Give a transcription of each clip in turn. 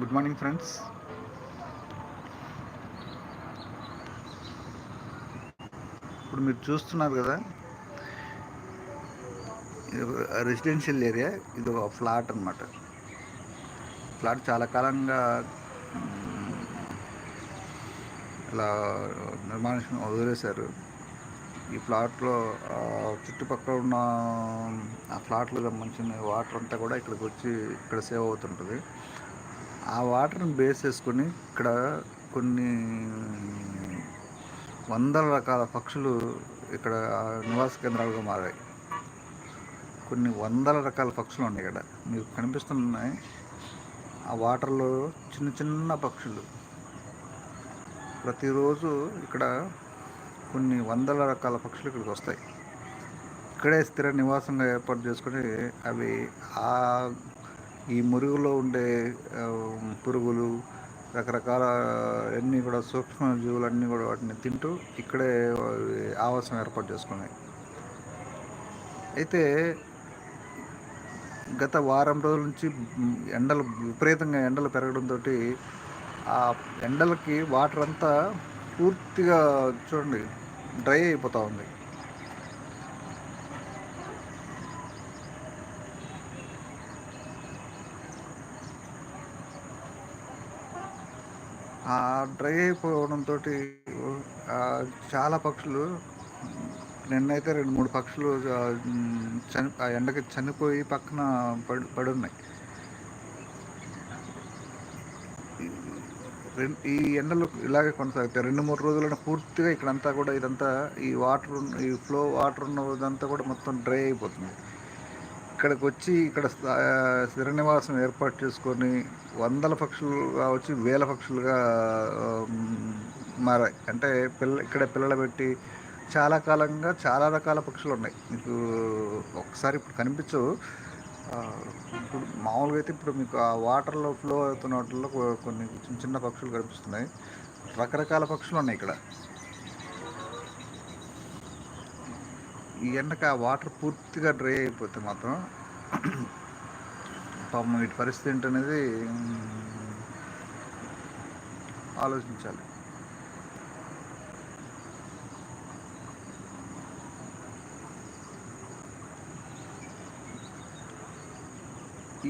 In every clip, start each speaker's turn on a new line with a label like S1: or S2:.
S1: Good morning friends. ఇప్పుడు మీరు చూస్తున్నారు కదా రెసిడెన్షియల్ ఏరియా ఇది ఒక ఫ్లాట్ అనమాట ఫ్లాట్ చాలా కాలంగా ఇలా నిర్మాణం వదిలేశారు. ఈ ఫ్లాట్లో చుట్టుపక్కల ఉన్న ఆ ఫ్లాట్లకు సంబంధించిన వాటర్ అంతా కూడా ఇక్కడికి వచ్చి ఇక్కడ సేవ్ అవుతుంటుంది. ఆ వాటర్ని బేస్ చేసుకొని ఇక్కడ కొన్ని వందల రకాల పక్షులు ఇక్కడ నివాస కేంద్రాలుగా మారాయి. కొన్ని వందల రకాల పక్షులు ఉన్నాయి ఇక్కడ. మీకు కనిపిస్తున్నాయి. ఆ వాటర్లో చిన్న చిన్న పక్షులు. ప్రతిరోజు ఇక్కడ కొన్ని వందల రకాల పక్షులు ఇక్కడికి వస్తాయి. ఇక్కడే స్థిర నివాసంగా ఏర్పాటు చేసుకొని అవి ఆ ఈ మురుగులో ఉండే పురుగులు రకరకాల అన్నీ కూడా సూక్ష్మ జీవులన్నీ కూడా వాటిని తింటూ ఇక్కడే ఆవాసం ఏర్పాటు చేసుకున్నాయి. అయితే గత వారం రోజుల నుంచి ఎండలు విపరీతంగా ఎండలు పెరగడంతో ఆ ఎండలకి వాటర్ అంతా పూర్తిగా చూడండి డ్రై అయిపోతూ ఉంది. డ్రై అయిపోవడంతో చాలా పక్షులు నిన్నైతే రెండు మూడు పక్షులు చని ఆ ఎండకి చనిపోయి పక్కన పడి పడున్నాయి. ఈ ఎండలు ఇలాగే కొనసాగుతాయి. రెండు మూడు రోజులైన పూర్తిగా ఇక్కడంతా కూడా ఇదంతా ఈ వాటర్ ఈ ఫ్లో వాటర్ ఉన్నదంతా కూడా మొత్తం డ్రై అయిపోతుంది. ఇక్కడికి వచ్చి ఇక్కడ స్థా- స్థిర నివాసం ఏర్పాటు చేసుకొని వందల పక్షులుగా వచ్చి వేల పక్షులుగా మారాయి. అంటే పిల్ల ఇక్కడ పిల్లలు పెట్టి చాలా కాలంగా చాలా రకాల పక్షులు ఉన్నాయి. మీకు ఒకసారి ఇప్పుడు కనిపించవు ఇప్పుడు మామూలుగా అయితే ఇప్పుడు మీకు ఆ వాటర్లో ఫ్లో అవుతున్న వాటిల్లో కొన్ని చిన్న చిన్న పక్షులు కనిపిస్తున్నాయి. రకరకాల పక్షులు ఉన్నాయి ఇక్కడ. ఈ ఎండకి ఆ వాటర్ పూర్తిగా డ్రై అయిపోతే మాత్రం పాపం వీటి పరిస్థితి ఏంటనేది ఆలోచించాలి.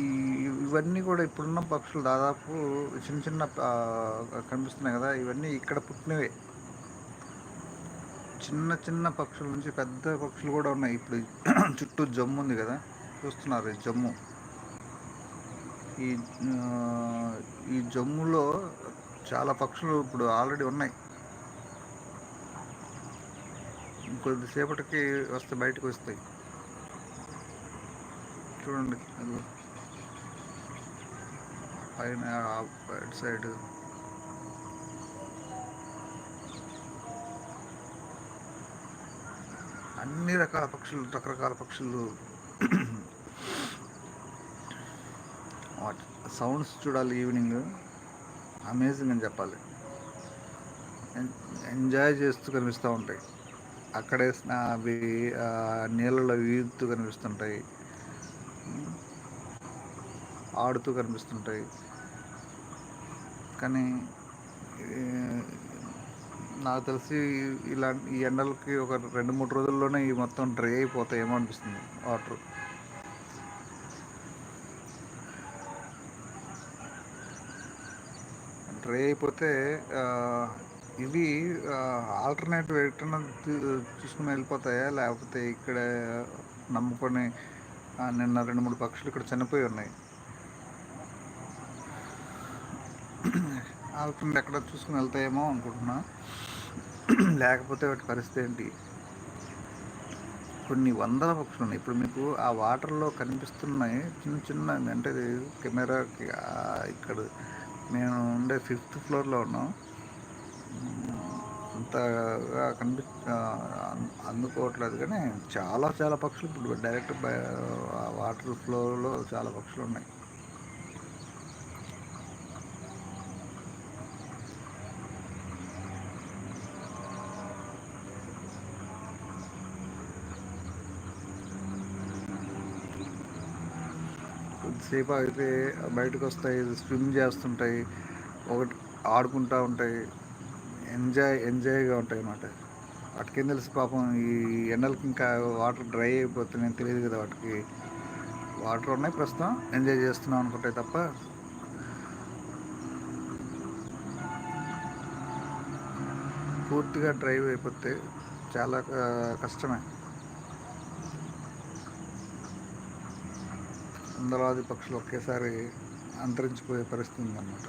S1: ఈ ఇవన్నీ కూడా ఇప్పుడున్న పక్షులు దాదాపు చిన్న చిన్న కనిపిస్తున్నాయి కదా ఇవన్నీ ఇక్కడ పుట్టినవే. చిన్న చిన్న పక్షుల నుంచి పెద్ద పక్షులు కూడా ఉన్నాయి. ఇప్పుడు చుట్టూ జమ్ము ఉంది కదా చూస్తున్నారు ఈ జమ్ము. ఈ ఈ జమ్ములో చాలా పక్షులు ఇప్పుడు ఆల్రెడీ ఉన్నాయి. కొద్దిసేపటికి వస్తే బయటకు వస్తాయి. చూడండి అది. పైన అటు సైడ్ అన్ని రకాల పక్షులు రకరకాల పక్షులు. వాటి సౌండ్స్ చూడాలి ఈవినింగ్ అమేజింగ్ అని చెప్పాలి. ఎంజాయ్ చేస్తూ కనిపిస్తూ ఉంటాయి. అక్కడే అవి నీళ్ళలో ఈదుతూ కనిపిస్తుంటాయి. ఆడుతూ కనిపిస్తుంటాయి. కానీ నాకు తెలిసి ఇలా ఈ ఎండలకి ఒక రెండు మూడు రోజుల్లోనే ఈ మొత్తం డ్రై అయిపోతాయేమో అనిపిస్తుంది వాటర్. డ్రై అయిపోతే ఇవి ఆల్టర్నేటివ్ ఎక్కడైనా చూసుకుని వెళ్ళిపోతాయా? లేకపోతే ఇక్కడ నమ్ముకొని నిన్న రెండు మూడు పక్షులు ఇక్కడ చనిపోయి ఉన్నాయి. ఆల్టర్నేట్ ఎక్కడ చూసుకుని వెళ్తాయేమో అనుకుంటున్నా. లేకపోతే వాటి పరిస్థితి ఏంటి? కొన్ని వందల పక్షులు ఉన్నాయి. ఇప్పుడు మీకు ఆ వాటర్లో కనిపిస్తున్నాయి చిన్న చిన్న అంటే కెమెరాకి ఇక్కడ మేము ఉండే ఫిఫ్త్ ఫ్లోర్లో ఉన్నాం. అంతగా కనిపి అందుకోవట్లేదు కానీ చాలా చాలా పక్షులు ఇప్పుడు డైరెక్ట్ వాటర్ ఫ్లోర్లో చాలా పక్షులు ఉన్నాయి. సేపు అయితే బయటకు వస్తాయి స్విమ్ చేస్తుంటాయి ఒకటి ఆడుకుంటూ ఉంటాయి ఎంజాయ్ ఎంజాయ్గా ఉంటాయి అన్నమాట. వాటికి ఏం తెలుసు పాపం ఈ ఎండలకి ఇంకా వాటర్ డ్రై అయిపోతున్నాయి తెలియదు కదా వాటికి. వాటర్ ఉన్నాయి ప్రస్తుతం ఎంజాయ్ చేస్తున్నాం అనుకుంటాయి తప్ప. పూర్తిగా డ్రైవ్ అయిపోతే చాలా కష్టమే. వందలాది పక్షులు ఒకేసారి అంతరించిపోయే పరిస్థితి ఉందన్నమాట.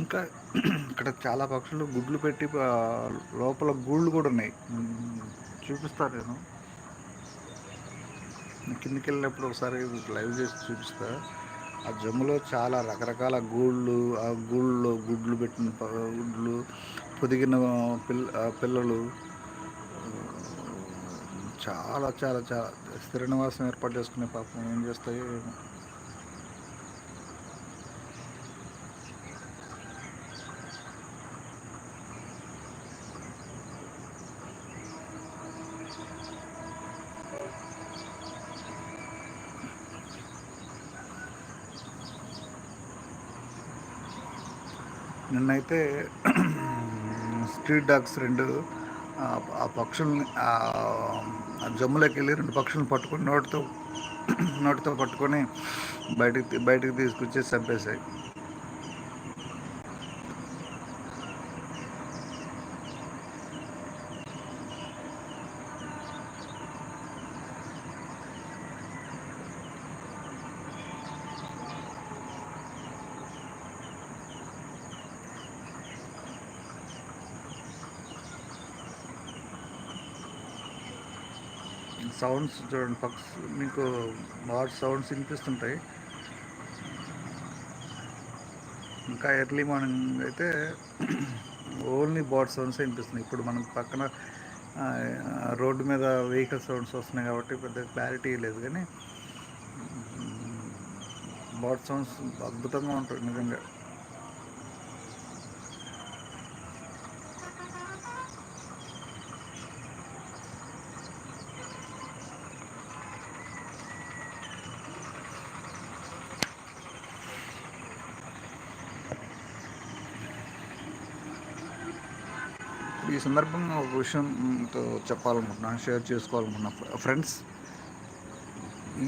S1: ఇంకా ఇక్కడ చాలా పక్షులు గుడ్లు పెట్టి లోపల గూళ్ళు కూడా ఉన్నాయి. చూపిస్తా నేను. కిందికి వెళ్ళినప్పుడు ఒకసారి లైవ్ చేసి చూపిస్తా. ఆ జమ్ములో చాలా రకరకాల గూళ్ళు ఆ గూళ్ళలో గుడ్లు పెట్టిన గుడ్లు పొదిగిన పిల్ల పిల్లలు చాలా చాలా చాలా స్థిర నివాసం ఏర్పాటు చేసుకునే పాపం ఏం చేస్తాయి నిన్నైతే స్ట్రీట్ డాగ్స్ రెండు ఆ పక్షుల్ని జమ్ములోకి వెళ్ళి రెండు పక్షులను పట్టుకొని నోటితో నోటితో పట్టుకొని బయటికి బయటికి తీసుకొచ్చి చంపేశాయి. సౌండ్స్ చూడండి పక్స్ మీకు బాగా సౌండ్స్ వినిపిస్తుంటాయి. ఇంకా ఎర్లీ మార్నింగ్ అయితే ఓన్లీ బాడ్ సౌండ్స్ వినిపిస్తున్నాయి. ఇప్పుడు మనం పక్కన రోడ్డు మీద వెహికల్ సౌండ్స్ వస్తున్నాయి కాబట్టి పెద్ద క్లారిటీ లేదు కానీ బాడ్ సౌండ్స్ అద్భుతంగా ఉంటాయి నిజంగా. సందర్భంగా ఒక విషయంతో చెప్పాలనుకుంటున్నాను షేర్ చేసుకోవాలనుకుంటున్నాను. ఫ్రెండ్స్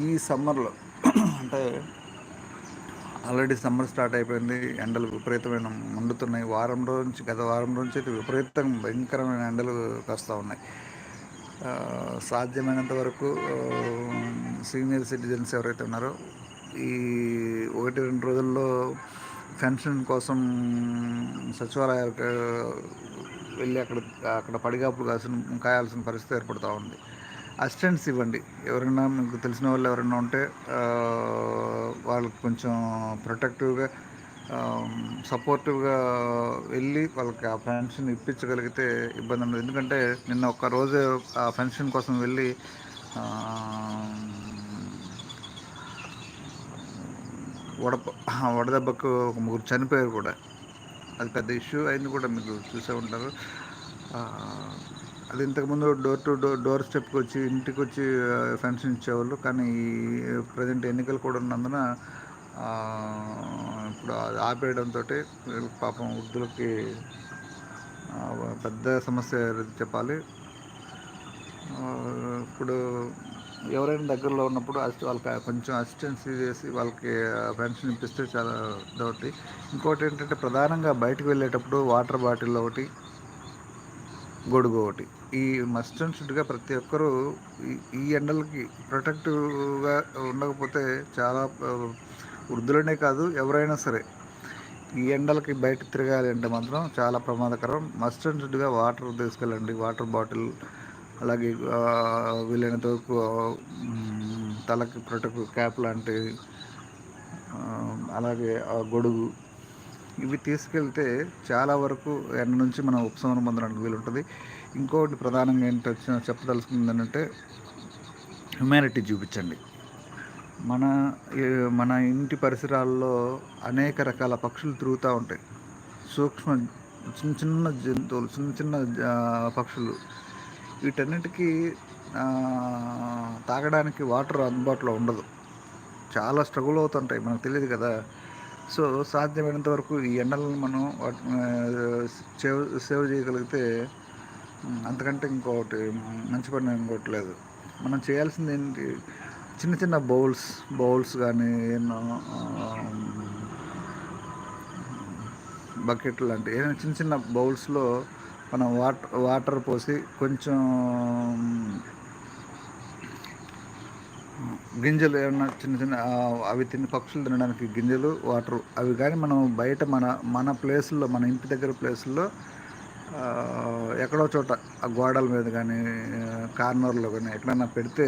S1: ఈ సమ్మర్లో అంటే ఆల్రెడీ సమ్మర్ స్టార్ట్ అయిపోయింది ఎండలు విపరీతమైన మండుతున్నాయి. వారం రోజు నుంచి గత వారం రోజు అయితే విపరీతంగా భయంకరమైన ఎండలు కాస్తూ ఉన్నాయి. సాధ్యమైనంత వరకు సీనియర్ సిటిజన్స్ ఎవరైతే ఉన్నారో ఈ ఒకటి రెండు రోజుల్లో పెన్షన్ కోసం సచివాలయాలకు వెళ్ళి అక్కడ అక్కడ పడిగాపులు కాసిన కాయాల్సిన పరిస్థితి ఏర్పడుతూ ఉంది. అసిస్టెంట్స్ ఇవ్వండి. ఎవరైనా మీకు తెలిసిన వాళ్ళు ఎవరైనా ఉంటే వాళ్ళకి కొంచెం ప్రొటెక్టివ్గా సపోర్టివ్గా వెళ్ళి వాళ్ళకి ఆ పెన్షన్ ఇప్పించగలిగితే ఇబ్బంది ఉండదు. ఎందుకంటే నిన్న ఒక్క రోజు ఆ పెన్షన్ కోసం వెళ్ళి వడప వడదెబ్బకు ఒక ముగ్గురు చనిపోయారు కూడా. అది పెద్ద ఇష్యూ అయింది కూడా మీకు చూసే ఉంటారు. అది ఇంతకుముందు డోర్ టు డోర్ డోర్ స్టెప్కి వచ్చి ఇంటికి వచ్చి పెన్షన్ ఇచ్చేవాళ్ళు. కానీ ఈ ప్రజెంట్ ఎన్నికలు కూడా ఉన్నందున ఇప్పుడు ఆపేయడంతో పాపం వృద్ధులకి పెద్ద సమస్య చెప్పాలి. ఇప్పుడు ఎవరైనా దగ్గరలో ఉన్నప్పుడు వాళ్ళకి కొంచెం అసిస్టెన్సీ చేసి వాళ్ళకి పెన్షన్ ఇప్పిస్తే చాలా ఒకటి ఇంకోటి ఏంటంటే ప్రధానంగా బయటకు వెళ్ళేటప్పుడు వాటర్ బాటిల్ ఒకటి గొడుగు ఒకటి. ఈ మస్ట్ అండ్ షుడ్గా ప్రతి ఒక్కరూ ఈ ఎండలకి ప్రొటెక్టివ్గా ఉండకపోతే చాలా వృద్ధులనే కాదు ఎవరైనా సరే ఈ ఎండలకి బయట తిరగాలి అంటే మాత్రం చాలా ప్రమాదకరం. మస్ట్ అండ్ షుడ్గా వాటర్ తీసుకెళ్ళండి వాటర్ బాటిల్ అలాగే వీలైనంత వరకు తలకి ప్రొటెక్ట్ క్యాప్ లాంటివి అలాగే గొడుగు ఇవి తీసుకెళ్తే చాలా వరకు ఎండ నుంచి మనం ఉపశమనం పొందడానికి వీలుంటుంది. ఇంకోటి ప్రధానంగా ఏంటో చెప్పదలుచుకుంది ఏంటంటే హ్యుమానిటీ చూపించండి. మన మన ఇంటి పరిసరాల్లో అనేక రకాల పక్షులు తిరుగుతూ ఉంటాయి. సూక్ష్మ చిన్న చిన్న జంతువులు చిన్న చిన్న పక్షులు వీటన్నిటికీ తాగడానికి వాటర్ అందుబాటులో ఉండదు. చాలా స్ట్రగుల్ అవుతుంటాయి మనకు తెలియదు కదా. సో సాధ్యమైనంత వరకు ఈ ఎండలను మనం వాటి సేవ్ సేవ్ చేయగలిగితే అంతకంటే ఇంకొకటి మంచి పని ఇంకోటి లేదు. మనం చేయాల్సింది ఏంటి చిన్న చిన్న బౌల్స్ బౌల్స్ కానీ ఎన్నో బకెట్ లాంటివి ఏదైనా చిన్న చిన్న బౌల్స్లో మనం వాటర్ వాటర్ పోసి కొంచెం గింజలు ఏమన్నా చిన్న చిన్న అవి తిని పక్షులు తినడానికి గింజలు వాటర్ అవి కానీ మనం బయట మన మన ప్లేసుల్లో మన ఇంటి దగ్గర ప్లేసుల్లో ఎక్కడో చోట ఆ గోడల మీద కానీ కార్నర్లో కానీ ఎక్కడైనా పెడితే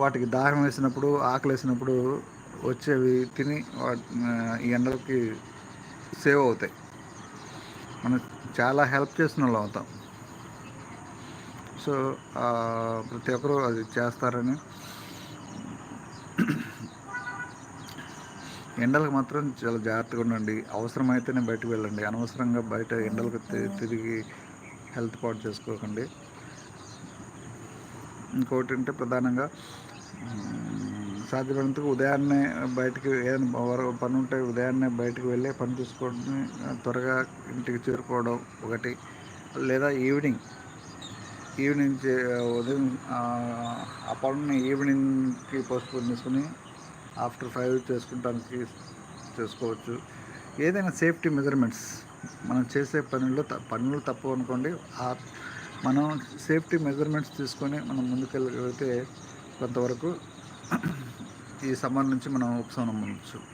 S1: వాటికి దాహం వేసినప్పుడు ఆకలి వేసినప్పుడు వచ్చేవి తిని వాటి ఈ ఎండలకి సేవ్ అవుతాయి. మన చాలా హెల్ప్ చేసిన వాళ్ళు అవుతాం. సో ప్రతి ఒక్కరూ అది చేస్తారని. ఎండలకు మాత్రం చాలా జాగ్రత్తగా ఉండండి. అవసరమైతేనే బయటకు వెళ్ళండి. అనవసరంగా బయట ఎండలకు తిరిగి హెల్త్ పాటు చేసుకోకండి. ఇంకోటి అంటే ప్రధానంగా సాధ్యమైనంత ఉదయాన్నే బయటికి ఏదైనా పని ఉంటే ఉదయాన్నే బయటకు వెళ్ళి పని చూసుకొని త్వరగా ఇంటికి చేరుకోవడం ఒకటి లేదా ఈవినింగ్. ఈవినింగ్ చే- ఉదయం ఆ, ఈవినింగ్కి పోస్ట్పోన్ చేసుకుని ఆఫ్టర్ ఫైవ్ చేసుకుంటానికి చేసుకోవచ్చు. ఏదైనా సేఫ్టీ మెజర్మెంట్స్. మనం చేసే పనుల్లో త- పనులు తప్పు అనుకోండి ఆ మనం సేఫ్టీ మెజర్మెంట్స్ తీసుకొని మనం ముందుకెళ్ళగలిగితే కొంతవరకు ఈ సమ్మర్ నుంచి మనం ఉపశమనం పొందవచ్చు